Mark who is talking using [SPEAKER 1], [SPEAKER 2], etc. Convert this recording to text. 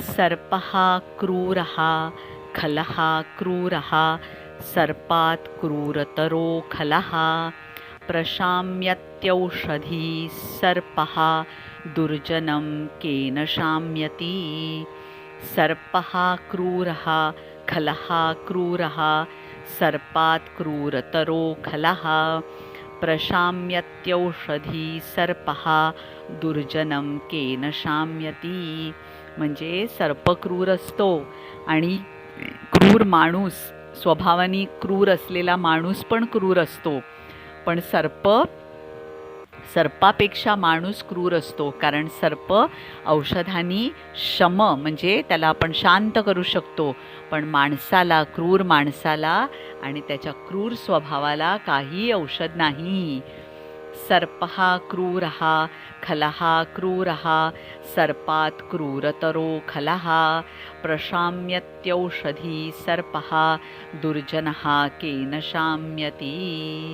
[SPEAKER 1] सर्पः क्रूरः खलः क्रूरः सर्पात् क्रूरतरो खलः प्रशाम्यत्यौषधी सर्पः दुर्जनं केन शाम्यति सर्पः क्रूरः खलः क्रूरः सर्पात् क्रूरतरो खलः। प्रशाम्यत्यौषधी सर्पः दुर्जनं केन शाम्यती. म्हणजे सर्प क्रूर असतो आणि क्रूर माणूस स्वभावानी क्रूर असलेला माणूस पण क्रूर असतो. पण सर्प सर्पापेक्षा माणूस क्रूर असतो. कारण सर्प औषधांनी शम म्हणजे त्याला आपण शांत करू शकतो. पण माणसाला क्रूर माणसाला आणि त्याच्या क्रूर स्वभावाला काही औषध नाही. सर्पः क्रूरः खलः क्रूरः सर्पात् क्रूरतरो खलहा प्रशाम्यत्यौषधी सर्पः दुर्जनः केन शाम्यती.